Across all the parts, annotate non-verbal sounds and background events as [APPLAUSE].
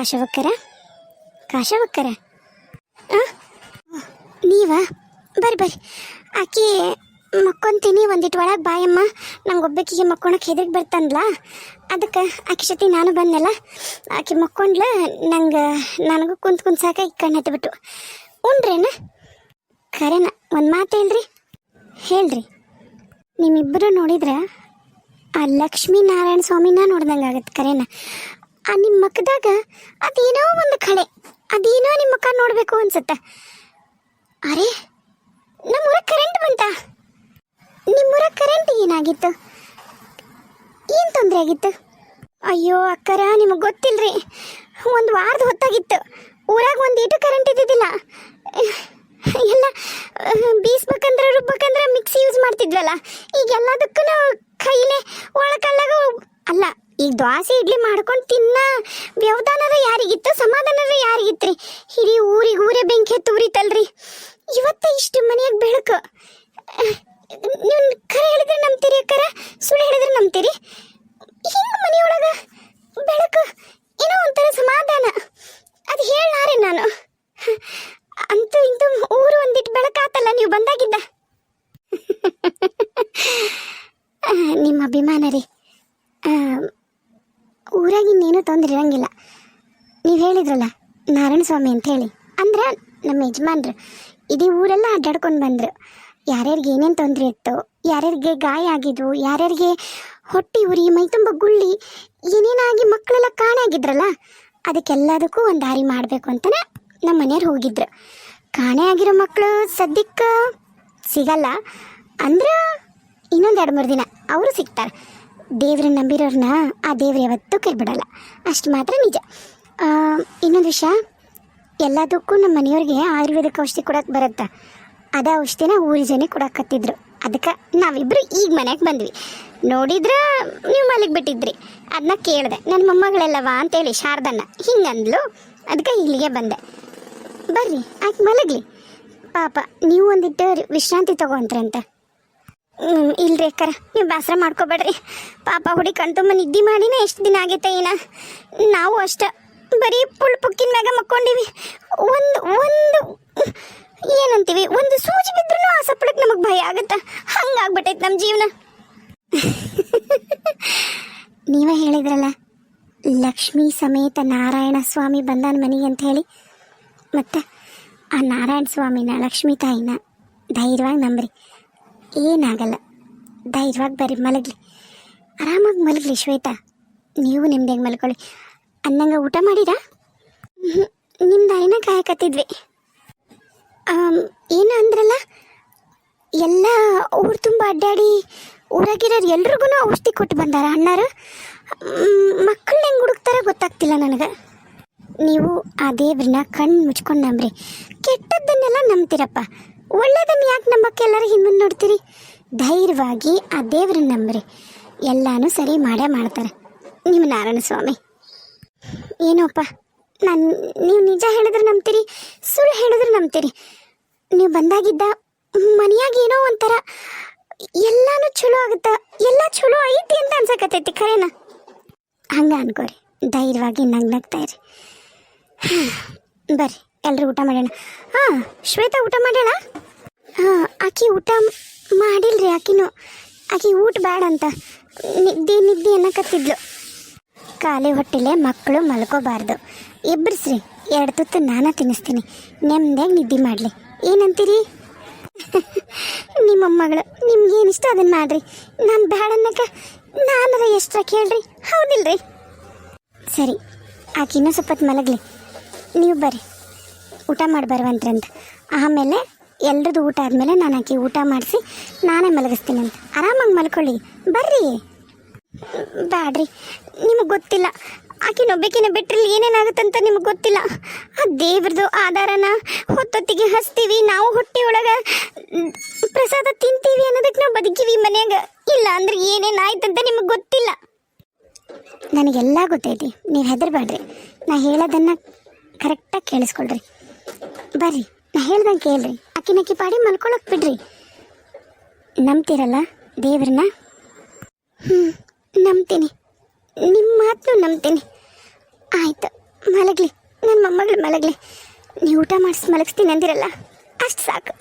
ಕಾಶವಕ್ಕರ? ಕಾಶವಕ್ಕರ? ನೀವಾ? ಬರ್ರಿ ಬರ್ರಿ. ಆಕಿ ಮಕ್ಕೊಂತೀನಿ ಒಂದಿಟ್ಟು ಒಳಗೆ ಬಾಯಮ್ಮ ನಂಗೆ ಒಬ್ಬಾಕಿಗೆ ಮಕ್ಕೊಳಕ್ಕೆ ಹೆದರಿಗೆ ಬರ್ತಂದ್ಲ ಅದಕ್ಕೆ ಆಕೆ ಜೊತೆ ನಾನು ಬಂದೆಲ್ಲ ಆಕೆ ಮಕ್ಕೊಂಡ್ಲ, ನಂಗೆ, ನನಗೂ ಕುಂತ್ ಕುಂತ್ ಸಾಕ ಈಗ ಕಣ್ಣು ಹತ್ಬಿಟ್ಟು ಉಂಡ್ರೇನ? ಖರೇನ, ಒಂದು ಮಾತು ಹೇಳ್ರಿ. ಹೇಳ್ರಿ. ನಿಮ್ಮಿಬ್ಬರು ನೋಡಿದ್ರೆ, ಆ ಲಕ್ಷ್ಮೀನಾರಾಯಣ ಸ್ವಾಮಿನ ನೋಡ್ದಂಗೆ ಆಗತ್ತೆ ಕರೇನ ಆ ನಿಮ್ಮ ಮುಖದಾಗ ಅದೇನೋ ಒಂದು ಕಳೆ, ಅದೇನೋ ನಿಮ್ಮ ಮುಖ ನೋಡಬೇಕು ಅನ್ಸುತ್ತೆ. ಅರೆ, ನಮ್ಮೂರ ಕರೆಂಟ್ ಬಂತ? ನಿಮ್ಮೂರ ಕರೆಂಟ್ ಏನಾಗಿತ್ತು? ಏನು ತೊಂದರೆ ಆಗಿತ್ತು? ಅಯ್ಯೋ ಅಕ್ಕರ, ನಿಮಗೆ ಗೊತ್ತಿಲ್ರಿ. ಒಂದು ವಾರದ ಹೊತ್ತಾಗಿತ್ತು. ಊರಾಗ ಒಂದು ಈಟು ಕರೆಂಟ್ ಇದ್ದಿದ್ದಿಲ್ಲ. ಎಲ್ಲ, ಬೀಸ್ಬೇಕಂದ್ರೆ, ರುಬ್ಬಕಂದ್ರೆ ಮಿಕ್ಸಿ ಯೂಸ್ ಮಾಡ್ತಿದ್ವಲ್ಲ. ಈಗ ಎಲ್ಲದಕ್ಕೂ ಕೈಲೇ ಒಳಕಲ್ಲಾಗ ಅಲ್ಲ ಈಗ ದೋಸೆ ಇಡ್ಲಿ ಮಾಡ್ಕೊಂಡು ತಿನ್ನ. ವ್ಯವಧಾನರ ಯಾರಿಗಿತ್ತು ಸಮಾಧಾನರ ಯಾರಿಗಿತ್ರಿ? ಇಡೀ ಊರಿಗೆ ಊರೇ ಬೆಂಕಿ ಹತ್ತು ಉರಿತಲ್ರಿ. ಇವತ್ತ ಇಷ್ಟು ಮನೆಯಾಗ ಬೆಳಕು. ನೀವು ಕರೆ ಹೇಳಿದ್ರೆ ನಂಬ್ತೀರಿ ಅಕ್ಕರ? ಸುಳ್ಳು ಹೇಳಿದ್ರೆ ನಂಬ್ತೀರಿ? ಹಿಂಗೆ ಮನೆಯೊಳಗ ಬೆಳಕು. ಏನೋ ಒಂಥರ ಸಮಾಧಾನ ಅದು ಹೇಳಾರೆ ನಾನು ಅಂತೂ ಇಂತೂ ಊರು ಒಂದಿಟ್ಟು ಬೆಳಕಾತಲ್ಲ ನೀವು ಬಂದಾಗಿದ್ದ ಆ, ನಿಮ್ಮ ಅಭಿಮಾನ ರೀ ಆ, ಊರಾಗ ಇನ್ನೇನು ತೊಂದರೆ ಇರಂಗಿಲ್ಲ ನೀವು ಹೇಳಿದ್ರಲ್ಲ ನಾರಾಯಣ ಸ್ವಾಮಿ ಅಂತ ಹೇಳಿ. ಅಂದ್ರೆ ನಮ್ಮ ಯಜಮಾನ್ರು, ಇಡೀ ಊರೆಲ್ಲ ಅಡ್ಡಾಡ್ಕೊಂಡು ಬಂದರು. ಯಾರ್ಯಾರಿಗೆ ಏನೇನು ತೊಂದರೆ ಇತ್ತು, ಯಾರ್ಯಾರಿಗೆ ಗಾಯ ಆಗಿದ್ವು, ಯಾರ್ಯಾರಿಗೆ ಹೊಟ್ಟೆ ಉರಿ, ಮೈ ತುಂಬ ಗುಳ್ಳಿ, ಏನೇನಾಗಿ ಮಕ್ಕಳೆಲ್ಲ ಕಾಣೆ ಆಗಿದ್ರಲ್ಲ ಅದಕ್ಕೆಲ್ಲದಕ್ಕೂ ಒಂದು ದಾರಿ ಮಾಡಬೇಕು ಅಂತಲೇ ನಮ್ಮ ಮನೆಯವ್ರು ಹೋಗಿದ್ರು. ಕಾಣೆ ಆಗಿರೋ ಮಕ್ಕಳು ಸದ್ಯಕ್ಕೆ ಸಿಗಲ್ಲ. ಅಂದ್ರೆ ಇನ್ನೊಂದು ಎರಡು ಮೂರು ದಿನ ಅವರು ಸಿಗ್ತಾರೆ. ದೇವ್ರನ್ನ ನಂಬಿರೋರನ್ನ ಆ ದೇವ್ರು ಯಾವತ್ತೂ ಕೈಬಿಡಲ್ಲ ಅಷ್ಟು ಮಾತ್ರ ನಿಜ. ಇನ್ನೊಂದು ವಿಷಯ. ಎಲ್ಲದಕ್ಕೂ ನಮ್ಮ ಮನೆಯವ್ರಿಗೆ ಆಯುರ್ವೇದಿಕ್ ಔಷಧಿ ಕೊಡಕ್ಕೆ ಬರುತ್ತೆ. ಅದ ಔಷಧಿನ ಊರಿ ಜನ ಕೊಡಕತ್ತಿದ್ರು. ಅದಕ್ಕೆ ನಾವಿಬ್ರು ಈಗ ಮನೆಗೆ ಬಂದ್ವಿ. ನೋಡಿದ್ರೆ ನೀವು ಮಲಗಿ ಬಿಟ್ಟಿದ್ರಿ. ಅದನ್ನ ಕೇಳಿದೆ ನನ್ನ ಮೊಮ್ಮಗಳೆಲ್ಲವಾ? ಅಂತೇಳಿ ಶಾರದನ್ನ ಹಿಂಗಂದ್ಲು. ಅದಕ್ಕೆ ಇಲ್ಲಿಗೆ ಬಂದೆ. ಬರ್ರಿ ಆಕೆ ಮಲಗ್ಲಿ. ಪಾಪ, ನೀವು ಒಂದಿಟ್ಟು ವಿಶ್ರಾಂತಿ ಅಂತ ಇಲ್ರಿ ಅಕ್ಕರ, ನೀವು ಬೇಸರ ಮಾಡ್ಕೋಬೇಡ್ರಿ. ಪಾಪ ಹುಡಿ ಕಣ್ತುಂಬ ನಿದ್ದೆ ಮಾಡಿನ ಎಷ್ಟು ದಿನ ಆಗೈತೆ ಏನ ನಾವು ಅಷ್ಟ. ಬರೀ ಪುಳ್ ಪುಕ್ಕಿನ ಮ್ಯಾಗ ಮಕ್ಕೊಂಡಿವಿ. ಒಂದು ಒಂದು, ಏನಂತೀವಿ, ಒಂದು ಸೂಜಿ ಬಿದ್ರೂ ಆ ಸಪ್ಪಳಕ್ಕೆ ನಮಗೆ ಭಯ ಆಗುತ್ತ. ಹಂಗಾಗ್ಬಿಟ್ಟೈತೆ ನಮ್ಮ ಜೀವನ. ನೀವೇ ಹೇಳಿದ್ರಲ್ಲ, ಲಕ್ಷ್ಮೀ ಸಮೇತ ನಾರಾಯಣ ಸ್ವಾಮಿ ಬಂದಾನ ಮನೆಗೆ ಅಂತ ಹೇಳಿ. ಮತ್ತೆ ಆ ನಾರಾಯಣ ಸ್ವಾಮಿನ, ಲಕ್ಷ್ಮೀ ತಾಯಿನ ಧೈರ್ಯವಾಗಿ ನಂಬ್ರಿ. ಏನಾಗಲ್ಲ, ಧೈರ್ಯವಾಗಿ ಬರ್ರಿ ಮಲಗ್ಲಿ. ಆರಾಮಾಗಿ ಮಲಗ್ಲಿ ಶ್ವೇತಾ. ನೀವು ನಿಮ್ದೇಗೆ ಮಲ್ಕೊಳ್ಳಿ. ಅನ್ನಂಗ ಊಟ ಮಾಡಿರಾ? ನಿಮ್ಮ ದಾರಿನ ಕಾಯಕತ್ತಿದ್ವಿ. ಏನು ಅಂದ್ರಲ್ಲ, ಎಲ್ಲ ಊರು ತುಂಬ ಅಡ್ಡಾಡಿ ಊರಾಗಿರೋರು ಎಲ್ರಿಗೂ ಔಷಧಿ ಕೊಟ್ಟು ಬಂದಾರ ಅಣ್ಣಾರು. ಮಕ್ಕಳು ಹೆಂಗೆ ಹುಡುಕ್ತಾರ ಗೊತ್ತಾಗ್ತಿಲ್ಲ ನನಗೆ. ನೀವು ಆ ದೇವ್ರನ್ನ ಕಣ್ಣು ಮುಚ್ಕೊಂಡು ನಂಬ್ರಿ. ಕೆಟ್ಟದ್ದನ್ನೆಲ್ಲ ನಂಬ್ತೀರಪ್ಪ. ಒಳ್ಳೇದನ್ನ ಯಾಕೆ ನಂಬಕ್ಕೆ ಎಲ್ಲರೂ ಹಿಂದೆ ನೋಡ್ತೀರಿ? ಧೈರ್ಯವಾಗಿ ಆ ದೇವ್ರನ್ನ ನಂಬ್ರಿ. ಎಲ್ಲಾನು ಸರಿ ಮಾಡೇ ಮಾಡ್ತಾರೆ. ನಿಮ್ಮ ನಾರಾಯಣ ಸ್ವಾಮಿ. ಏನೋಪ್ಪ, ನಾನು ನೀವು ನಿಜ ಹೇಳಿದ್ರೆ ನಂಬ್ತೀರಿ, ಸುಳ್ಳು ಹೇಳಿದ್ರೆ ನಂಬ್ತೀರಿ. ನೀವು ಬಂದಾಗಿದ್ದ ಮನೆಯಾಗ ಏನೋ ಒಂಥರ ಎಲ್ಲಾನು ಚಲೋ ಆಗುತ್ತ, ಎಲ್ಲ ಚಲೋ ಐತಿ ಅಂತ ಅನ್ಸಕತ್ತೈತಿ, ಖರೇನ? ಹಂಗ ಅನ್ಕೋರಿ, ಧೈರ್ಯವಾಗಿ ನಂಗೆ ನಗ್ತಾ ಇರಿ. ಬರ್ರಿ ಎಲ್ಲರೂ ಊಟ ಮಾಡೋಣ ಹಾಂ, ಶ್ವೇತಾ ಊಟ ಮಾಡ್ಯಾಳ? ಹಾಂ, ಆಕಿ ಊಟ ಮಾಡಿಲ್ರಿ ಆಕಿನೂ. ಆಕಿ ಊಟ ಬೇಡ ಅಂತ, ನಿದ್ದೆ ನಿದ್ದೆ ಅನ್ನಕತ್ತಿದ್ಲು. ಖಾಲಿ ಹೊಟ್ಟೆಲೆ ಮಕ್ಕಳು ಮಲ್ಕೋಬಾರ್ದು. ಶ್ರೀ ಎರಡು ತುತ್ತು ನಾನು ತಿನ್ನಿಸ್ತೀನಿ. ನೆಮ್ಮದಿಯಾಗಿ ನಿದ್ದೆ ಮಾಡಲಿ. ಏನಂತೀರಿ? [LAUGHS] ನಿಮ್ಮ ಮಗಳು, ನಿಮ್ಗೆ ಏನು ಇಷ್ಟ ಅದನ್ನ ಮಾಡ್ರಿ. ನಾನು ಬೇಡ ಅನ್ನಕ ನಾನರ ಎಷ್ಟ್ರ ಕೇಳ್ರಿ? ಹೌದಿಲ್ರಿ? ಸರಿ, ಆಕೆ ಇನ್ನೂ ಸ್ವಲ್ಪ ಮಲಗಲಿ. ನೀವು ಬರ್ರಿ. ಊಟ ಮಾಡಿ ಬರುವಂತ್ರಂತ. ಆಮೇಲೆ ಎಲ್ರದ್ದು ಊಟ ಆದಮೇಲೆ ನಾನು ಆಕೆ ಊಟ ಮಾಡಿಸಿ ನಾನೇ ಮಲಗಿಸ್ತೀನಿ ಅಂತ ಆರಾಮಾಗಿ ಮಲ್ಕೊಳ್ಳಿ. ಬರ್ರಿ. ಬ್ಯಾಡ್ರಿ. ನಿಮಗೆ ಗೊತ್ತಿಲ್ಲ. ಆಕಿನ ಒಬ್ಬಕಿನ ಬಿಟ್ರಲ್ಲಿ ಏನೇನಾಗುತ್ತಂತ ನಿಮಗೆ ಗೊತ್ತಿಲ್ಲ. ಆ ದೇವ್ರದ್ದು ಆಧಾರನ ಹೊತ್ತೊತ್ತಿಗೆ ಹಚ್ತೀವಿ. ನಾವು ಹೊಟ್ಟೆ ಒಳಗೆ ಪ್ರಸಾದ ತಿಂತೀವಿ ಅನ್ನೋದಕ್ಕೆ ನಾವು ಬದುಕೀವಿ ಮನ್ಯಾಗ. ಇಲ್ಲ ಅಂದ್ರೆ ಏನೇನಾಯ್ತಂತ ನಿಮಗೆ ಗೊತ್ತಿಲ್ಲ. ನನಗೆಲ್ಲ ಗೊತ್ತೈತಿ. ನೀವು ಹೆದರ್ಬೇಡ್ರಿ ನಾ ಹೇಳೋದನ್ನ ಕರೆಕ್ಟಾಗಿ ಕೇಳಿಸ್ಕೊಳ್ರಿ. ಬರ್ರಿ, ನಾ ಹೇಳ್ದಂಗೆ ಕೇಳ್ರಿ. ಅಕ್ಕಿನಕ್ಕಿ ಪಾಡಿ ಮಲ್ಕೊಳಕ್ ಬಿಡ್ರಿ. ನಂಬ್ತೀರಲ್ಲ ದೇವ್ರನ್ನ? ಹ್ಞೂ ನಂಬ್ತೀನಿ. ನಿಮ್ಮ ಮಾತು ನಂಬ್ತೀನಿ. ಆಯಿತು, ಮಲಗಲಿ. ನನ್ನ ಮೊಮ್ಮಗಳು ಮಲಗಲಿ. ನೀವು ಊಟ ಮಾಡಿಸಿ ಮಲಗಿಸ್ತೀನಿ ಅಂದಿರಲ್ಲ, ಅಷ್ಟು ಸಾಕು.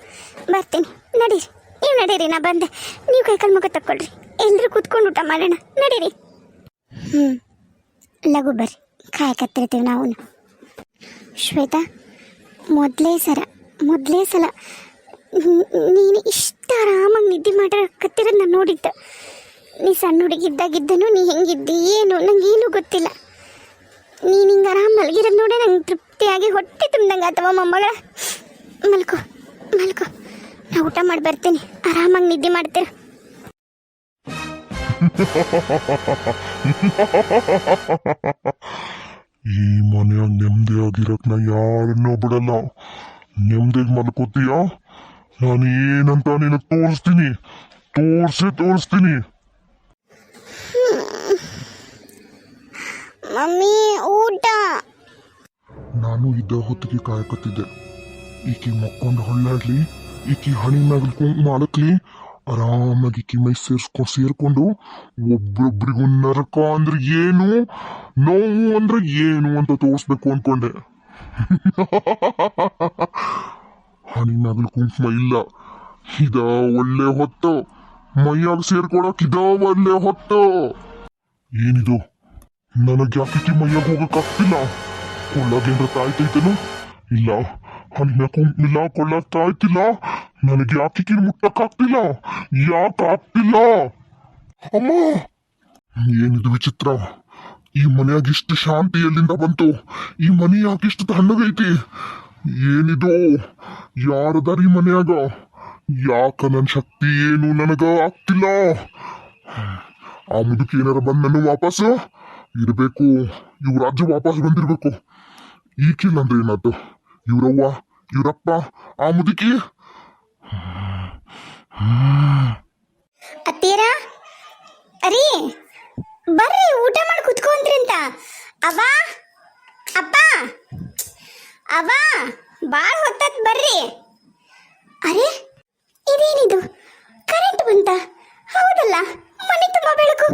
ಬರ್ತೀನಿ. ನಡೀರಿ. ನೀವು ನಡೀರಿ, ನಾ ಬಂದೆ. ನೀವು ಕೈಕಾಲು ಮುಖ ತಕ್ಕೊಳ್ರಿ. ಎಲ್ಲರೂ ಕೂತ್ಕೊಂಡು ಊಟ ಮಾಡೋಣ. ನಡೀರಿ. ಹ್ಞೂ ಲಘು ಬರ್ರಿ. ಕಾಯಕತ್ತಿರ್ತೀವಿ ನಾವು ಶ್ವೇತಾ, ಮೊದಲೇ ಸರ, ಮೊದಲೇ ಸಲ, ನೀನು ಇಷ್ಟ ಆರಾಮಾಗಿ ನಿದ್ದೆ ಮಾಡಕತ್ತಿರೋದು ನಾನು ನೋಡಿದ್ದೆ. ನೀ ಸಣ್ಣ ಹುಡುಗಿದ್ದಾಗಿದ್ದನು, ನೀ ಹೆಂಗಿದ್ದಿ ಏನು? ನಂಗೇನು ಗೊತ್ತಿಲ್ಲ. ನೀನು ಹಿಂಗೆ ಆರಾಮ್ ಮಲಗಿರೋದು ನೋಡಿ ನಂಗೆ ತೃಪ್ತಿಯಾಗಿ ಹೊಟ್ಟೆ ತುಂಬ್ದಂಗೆ ಅಥವಾ ಮೊಮ್ಮಗಳ. ಮಲ್ಕೋ ಮಲ್ಕೋ. ನಾ ಊಟ ಮಾಡಿ ಬರ್ತೀನಿ. ಆರಾಮಾಗಿ ನಿದ್ದೆ ಮಾಡ್ತೀರ. ಈ ಮನೆಯಾಗ ನೆಮ್ಮದಿಯಾಗಿರಕ್ ನಾ ಯಾರನ್ನೂ ಬಿಡಲ್ಲ. ನೆಮ್ಮದಿಗೆ ಮಲ್ಕೋತೀಯ? ನಾನು ಏನಂತ ನಿನಗೆ ತೋರಿಸ್ತೀನಿ. ತೋರಿಸಿ ತೋರಿಸ್ತೀನಿ. ಮಮ್ಮಿ, ಊಟ. ನಾನು ಇದ್ದ ಹೊತ್ತಿಗೆ ಕಾಯಕತ್ತಿದ್ದೆ. ಈಕಿ ಮಕ್ಕೊಂಡು ಹೊಳ್ಳಾಡ್ಲಿ, ಈಕಿ ಹಣಿ ಮಗಳು ಮಾಡಕ್ಲಿ ಆರಾಮಾಗಿ ಈಕಿ ಮೈ ಸೇರ್ಸ್ಕೊಂಡು ಸೇರ್ಕೊಂಡು ಒಬ್ರೊಬ್ರಿಗೂ ನರಕ ಅಂದ್ರೆ ಏನು, ನೋವು ಅಂದ್ರೆ ಏನು ಅಂತ ತೋರಿಸ್ಬೇಕು ಅನ್ಕೊಂಡೆ. [LAUGHS] ಹಣಿ ಮ್ಯಾಗಲ್ ಕುಂಕುಮ ಇಲ್ಲ. ಇದ ಒಳ್ಳೆ ಹೊತ್ತು. ಮೈಯಾಗ ಸೇರ್ಕೊಳಕ್ ಇದ ಒಳ್ಳೆ ಹೊತ್ತು. ಏನಿದು? ನನಗೆ ಯಾಕೆ ಮೈಯಾಗ ಹೋಗಕ್ಕಾಗ್ತಿಲ್ಲ. ಕೊಳ್ಳಾಗೇನ್ರ ತಾಯ್ತೈತೇನು ಇಲ್ಲ ಹಣ್ಣ ಕುಂಪಿಲ್ಲ ಕೊಳ್ಳ ತಾಯ್ತಿಲ್ಲ. ನನಗೆ ಯಾಕೆ ಮುಟ್ಟಕ್ಕಾಗ್ತಿಲ್ಲ. ಯಾಕೆ ಆಗ್ತಿಲ್ಲ ಅಮ್ಮ! ಏನಿದು ವಿಚಿತ್ರ? ಈ ಮನೆಯಾಗ ಇಷ್ಟು ಶಾಂತಿ ಎಲ್ಲಿಂದ ಬಂತು? ಈ ಮನೆ ಯಾಕೆ ಇಷ್ಟು ತಣ್ಣಗೈತಿ ಏನಿದು? ಯಾರದಾರ ಈ ಮನೆಯಾಗ? ಯಾಕ ನನ್ನ ಶಕ್ತಿ ಏನು ನನಗ ಆಗ್ತಿಲ್ಲ? ಆ ಮುದುಕೇನಾರ ಬಂದ್ ನನ್ನ ವಾಪಸ್ ಇರ್ಬೇಕು. ಇವ್ ರಾಜ್ಯ ವಾಪಸ್ ಬಂದಿರ್ಬೇಕು. ಈಕಿಲ್ಲ ಅಂದ್ರೆ ಏನಾಯ್ತು ಇವ್ರವ್ವ, ಇವ್ರಪ್ಪ, ಆ ಮುದುಕಿ? ಅತ್ತೀರ? ಅರಿ ಬರ್ರಿ, ಊಟ ಮಾಡಿ ಕುತ್ಕೊಂಡ್ರಿ ಅಂತ. ಅವ್ವ, ಅಪ್ಪ ಅವ ಭಾಳ ಹೊತ್ತತ್ ಬರ್ರಿ. ಅರೆ, ಇದೇನಿದು? ಕರೆಂಟ್ ಬಂತ? ಹೌದಲ್ಲ, ಮನೆ ತುಂಬ ಬೆಳಕು,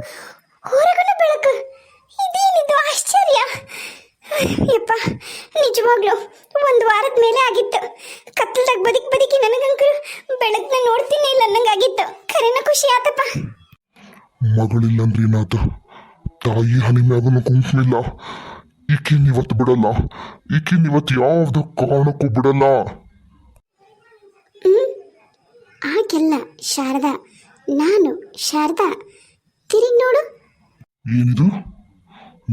ಹೊರಗನ ಬೆಳಕು. ಯಪ್ಪ ನಿಜವಾಗ್ಲು ಒಂದು ವಾರದ ಮೇಲೆ ಆಗಿತ್ತು. ಕತ್ತಲ್ದಾಗ ಬದುಕಿ ಬದುಕಿ ನನಗಂಕರು ಬೆಳಗ್ನ ನೋಡ್ತೀನಿ ಇಲ್ಲ ಅನ್ನಂಗಾಗಿತ್ತು ಕರೆನ ಖುಷಿ ಆತಪ್ಪ. ಮಗಳಿಲ್ಲಂದ್ರಿ ತಾಯಿ ಹನಿ ಮ್ಯಾಗನು ಕುಂಕುಮಿಲ್ಲ ಈಕಿನ್ ಇವತ್ತು ಬಿಡಲ್ಲ. ಈಕಿನ್ ಇವತ್ತು ಯಾವ್ದು ಕಾರಣಕ್ಕೂ ಬಿಡಲ್ಲ. ಆಗೆಲ್ಲ ಶಾರದಾ ನಾನು ಶಾರದಾ ತಿರುಗಿ ನೋಡು. ಏನಿದು?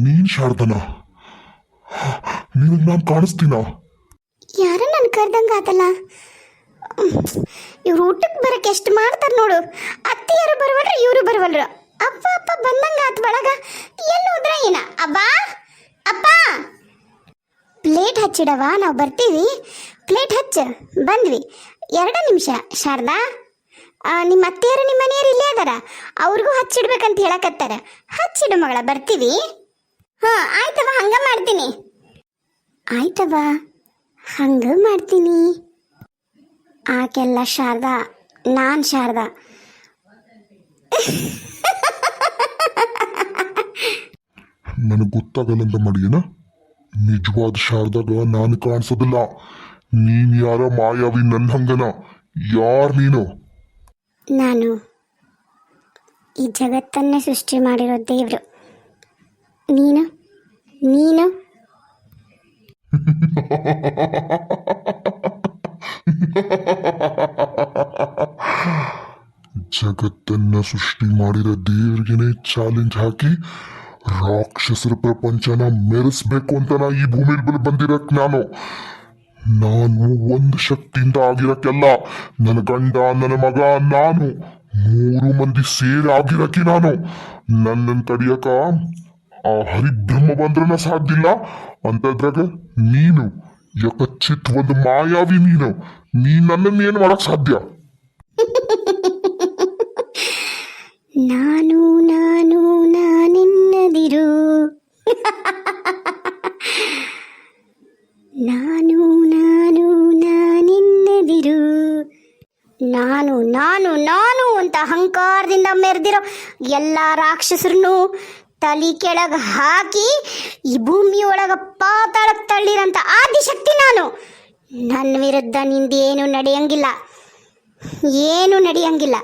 ನೀನ್ ಶಾರದನ? ನಿನಗ್ ನಾನು ಕಾಣಿಸ್ತೀನ? ಯಾರು ನನ್ ಕರ್ದಂಗ ಆತಲ್ಲ? ಇವ್ರು ಊಟಕ್ಕೆ ಬರಕ್ಕೆ ಎಷ್ಟು ಮಾಡ್ತಾರ ನೋಡು. ಅತ್ತಿಯರು ಬರವಲ್ರ, ಇವರು ಬರುವಲ್ರು. ಅಪ್ಪ ಅಪ್ಪ ಬಂದಂಗ ಆತ ಒಳಗ. ಎಲ್ಲಿ ಹೋದ್ರ ಏನ? ಅಬ್ಬ! ಅಪ್ಪ! ಪ್ಲೇಟ್ ಹಚ್ಚಿಡವ? ನಾವು ಬರ್ತೀವಿ. ಪ್ಲೇಟ್ ಹಚ್ಚ. ಬಂದ್ವಿ. ಎರಡು ನಿಮಿಷ. ಶಾರದಾ? ನಿಮ್ಮ ಅತ್ತೆಯರು ನಿಮ್ಮ ಮನೆಯವರು ಇಲ್ಲೇ ಅದಾರ ಅವ್ರಿಗೂ ಹಚ್ಚಿಡ್ಬೇಕಂತ ಹೇಳಕತ್ತಾರ ಹಚ್ಚಿಡು ಮಗಳ, ಬರ್ತೀವಿ. ಹಾಂ ಆಯ್ತವ ಹಂಗ ಮಾಡ್ತೀನಿ. ಆಯ್ತವ ಹಂಗ ಮಾಡ್ತೀನಿ. ಆಕೆಲ್ಲ ಶಾರದಾ ನಾನ್ ಶಾರದಾ. ನನಗೆ ಗೊತ್ತಾಗಲ್ಲಂತ ಮಾಡಿಯೇನ? ನಿಜವಾದ ಶಾರದಾಗ ನಾನು ಕಾಣಿಸೋದಿಲ್ಲ. ನೀನ್ ಯಾರ ಮಾಯಾವಿ ನನ್ನ ಹಂಗನ? ಯಾರ್ ನೀನು? ನಾನು ಈ ಜಗತ್ತನ್ನೇ ಸೃಷ್ಟಿ ಮಾಡಿರೋ ದೇವ್ರು. ನೀನು? ನೀನು? ಜಗತ್ತನ್ನ ಸೃಷ್ಟಿ ಮಾಡಿದ ದೇವ್ರಿಗೆನೆ ಚಾಲೆಂಜ್ ಹಾಕಿ ರಾಕ್ಷಸರ ಪ್ರಪಂಚನ ಮೆರೆಸ್ಬೇಕು ಅಂತ ನಾ ಈ ಭೂಮಿ ಮೇಲೆ ಬಂದಿರಕ್ ನಾನು ನಾನು ಒಂದು ಶಕ್ತಿಯಿಂದ ಆಗಿರಕ್ಕೆಲ್ಲ ನನ್ನ ಗಂಡ ನನ್ನ ಮಗ, ನಾನು ಮೂರು ಮಂದಿ ಸೇರಿ ಆಗಿರಕ್ಕೆ ನಾನು. ನನ್ನನ್ನು ತಡಿಯಕ ಆ ಹರಿಬ್ರಹ್ಮ ಬಂದ್ರನ ಸಾಧ್ಯ ಅಂತದ್ರಾಗ ನೀನು ಯಕಚಿತ್ ಒಂದು ಮಾಯಾವಿ ನೀನು. ನೀ ನನ್ನನ್ನು ಏನು ಮಾಡಕ್ ಸಾಧ್ಯ? [LAUGHS] ನಾನು ನಾನು, ನಾನೆನ್ನದಿರು. [LAUGHS] ನಾನು ನಾನು, ನಾನೆನ್ನದಿರು. ನಾನು ನಾನು ನಾನು ಅಂತ ಅಹಂಕಾರದಿಂದ ಮೆರೆದಿರೋ ಎಲ್ಲ ರಾಕ್ಷಸರನ್ನು ತಲೆ ಕೆಳಗೆ ಹಾಕಿ ಈ ಭೂಮಿಯೊಳಗ ಪಾತಾಳ ತಳ್ಳಿರಂತ ಆದಿಶಕ್ತಿ ನಾನು. ನನ್ನ ವಿರುದ್ಧ ನಿಂದೇನು ನಡೆಯಂಗಿಲ್ಲ. ಏನು ನಡೆಯಂಗಿಲ್ಲ.